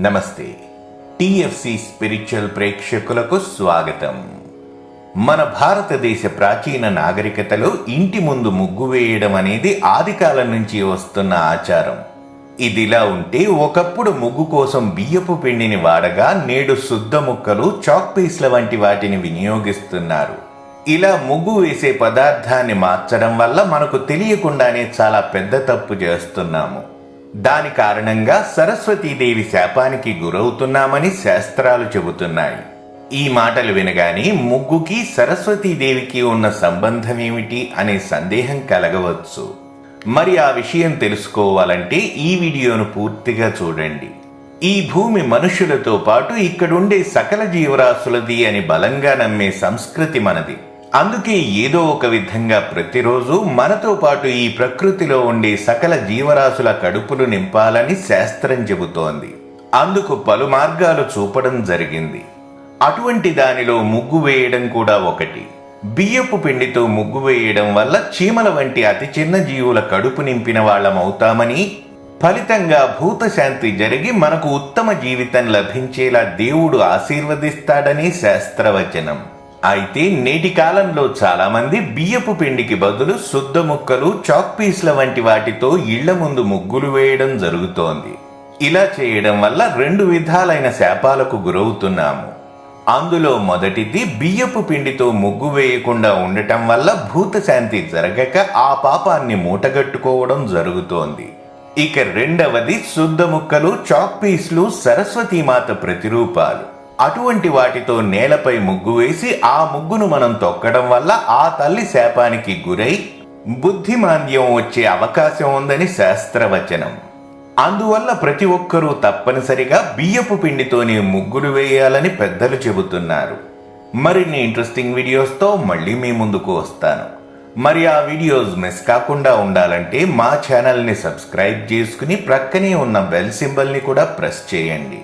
నమస్తే. TFC spiritual ప్రేక్షకులకు స్వాగతం. మన భారతదేశ ప్రాచీన నాగరికతలో ఇంటి ముందు ముగ్గు వేయడం అనేది ఆదికాలం నుంచి వస్తున్న ఆచారం. ఇదిలా ఉంటే ఒకప్పుడు ముగ్గు కోసం బియ్యపు పిండిని వాడగా నేడు శుద్ధ ముక్కలు చాక్ పీస్ల వంటి వాటిని వినియోగిస్తున్నారు. ఇలా ముగ్గు వేసే పదార్థాన్ని మార్చడం వల్ల మనకు తెలియకుండానే చాలా పెద్ద తప్పు చేస్తున్నాము. దాని కారణంగా సరస్వతీదేవి శాపానికి గురవుతున్నామని శాస్త్రాలు చెబుతున్నాయి. ఈ మాటలు వినగానే ముగ్గుకి సరస్వతీదేవికి ఉన్న సంబంధం ఏమిటి అనే సందేహం కలగవచ్చు. మరి ఆ విషయం తెలుసుకోవాలంటే ఈ వీడియోను పూర్తిగా చూడండి. ఈ భూమి మనుషులతో పాటు ఇక్కడుండే సకల జీవరాశులది అని బలంగా నమ్మే సంస్కృతి మనది. అందుకే ఏదో ఒక విధంగా ప్రతిరోజు మనతో పాటు ఈ ప్రకృతిలో ఉండే సకల జీవరాశుల కడుపులు నింపాలని శాస్త్రం చెబుతోంది. అందుకు పలు మార్గాలు చూపడం జరిగింది. అటువంటి దానిలో ముగ్గు వేయడం కూడా ఒకటి. బియ్యపు పిండితో ముగ్గు వేయడం వల్ల చీమల వంటి అతి చిన్న జీవుల కడుపు నింపిన వాళ్ళమవుతామని ఫలితంగా భూతశాంతి జరిగి మనకు ఉత్తమ జీవితం లభించేలా దేవుడు ఆశీర్వదిస్తాడని శాస్త్రవచనం. అయితే నేటి కాలంలో చాలామంది బియ్యపు పిండికి బదులు శుద్ధ ముక్కలు చాక్ పీస్ల వంటి వాటితో ఇళ్ళ ముందు ముగ్గులు వేయడం జరుగుతోంది. ఇలా చేయడం వల్ల రెండు విధాలైన శాపాలకు గురవుతున్నాము. అందులో మొదటిది బియ్యపు పిండితో ముగ్గు వేయకుండా ఉండటం వల్ల భూతశాంతి జరగక ఆ పాపాన్ని మూటగట్టుకోవడం జరుగుతోంది. ఇక రెండవది శుద్ధ ముక్కలు చాక్ పీస్లు సరస్వతీమాత ప్రతిరూపాలు. అటువంటి వాటితో నేలపై ముగ్గు వేసి ఆ ముగ్గును మనం తొక్కడం వల్ల ఆ తల్లి శాపానికి గురై బుద్ధిమాంద్యం వచ్చే అవకాశం ఉందని శాస్త్రవచనం. అందువల్ల ప్రతి ఒక్కరూ తప్పనిసరిగా బియ్యపు పిండితోనే ముగ్గులు వేయాలని పెద్దలు చెబుతున్నారు. మరిన్ని ఇంట్రెస్టింగ్ వీడియోస్తో మళ్ళీ మీ ముందుకు వస్తాను. మరి ఆ వీడియోస్ మిస్ కాకుండా ఉండాలంటే మా ఛానల్ని సబ్స్క్రైబ్ చేసుకుని ప్రక్కనే ఉన్న బెల్ సింబల్ని కూడా ప్రెస్ చేయండి.